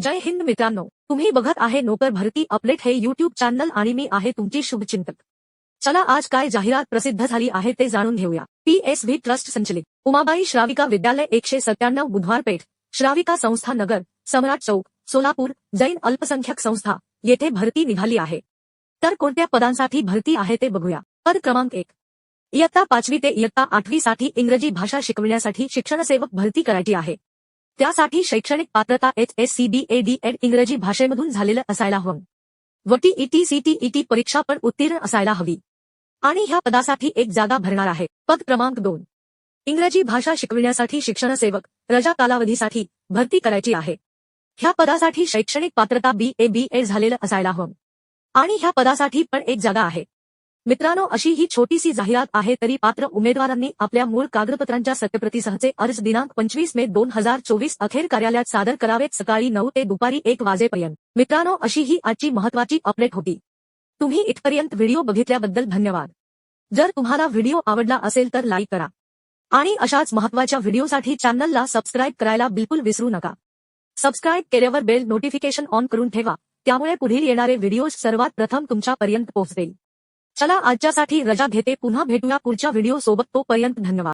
जय हिंद मित्रांनो. तुम्ही बघत आहे नोकर भरती अपडेट हे युट्यूब चॅनल आणि मी आहे तुमची शुभचिंतक. चला आज काय जाहिरात प्रसिद्ध झाली आहे ते जाणून घेऊया. पीएसव्ही ट्रस्ट संचलित. उमाबाई श्राविका विद्यालय एकशे सत्त्याण्णव बुधवार पेठ श्राविका संस्था नगर सम्राट चौक सोलापूर जैन अल्पसंख्याक संस्था येथे भरती निघाली आहे. तर कोणत्या पदांसाठी भरती आहे ते बघूया. पद क्रमांक एक. इयत्ता पाचवी ते इयत्ता आठवी साठी इंग्रजी भाषा शिकविण्यासाठी शिक्षणसेवक भरती करायची आहे. त्यासाठी शैक्षणिक पात्रता H S C B A D Ed इंग्रजी भाषेमधून झालेलं असायला हवं. व टी इटी सीटीईटी परीक्षा पण उत्तीर्ण असायला हवी. आणि ह्या पदासाठी एक जागा भरणार आहे. पद क्रमांक दोन. इंग्रजी भाषा शिकविण्यासाठी शिक्षणसेवक रजा कालावधीसाठी भरती करायची आहे. ह्या पदासाठी शैक्षणिक पात्रता बी ए बी एड झालेलं असायला हवं. आणि ह्या पदासाठी पण एक जागा आहे. मित्रांनो अशी ही छोटीशी जाहिरात आहे तरी पात्र उमेदवारांनी आपल्या मूळ कागदपत्रांच्या सत्यप्रतीसहचे अर्ज दिनांक पंचवीस मे दोन हजार चोवीस अखेर कार्यालयात सादर करावेत सकाळी नऊ ते दुपारी एक वाजेपर्यंत. मित्रांनो अशी ही आजची महत्वाची अपडेट होती. तुम्ही इथपर्यंत व्हिडिओ बघितल्याबद्दल धन्यवाद. जर तुम्हाला व्हिडिओ आवडला असेल तर लाईक करा. आणि अशाच महत्त्वाच्या व्हिडिओसाठी चॅनलला सबस्क्राईब करायला बिलकुल विसरू नका. सबस्क्राईब केल्यावर बेल नोटिफिकेशन ऑन करून ठेवा. त्यामुळे पुढील येणारे व्हिडिओज सर्वात प्रथम तुमच्यापर्यंत पोहोचतील. चला आजच्यासाठी रजा घेते. पुन्हा भेटूया पुढच्या व्हिडिओ सोबत तोपर्यंत धन्यवाद.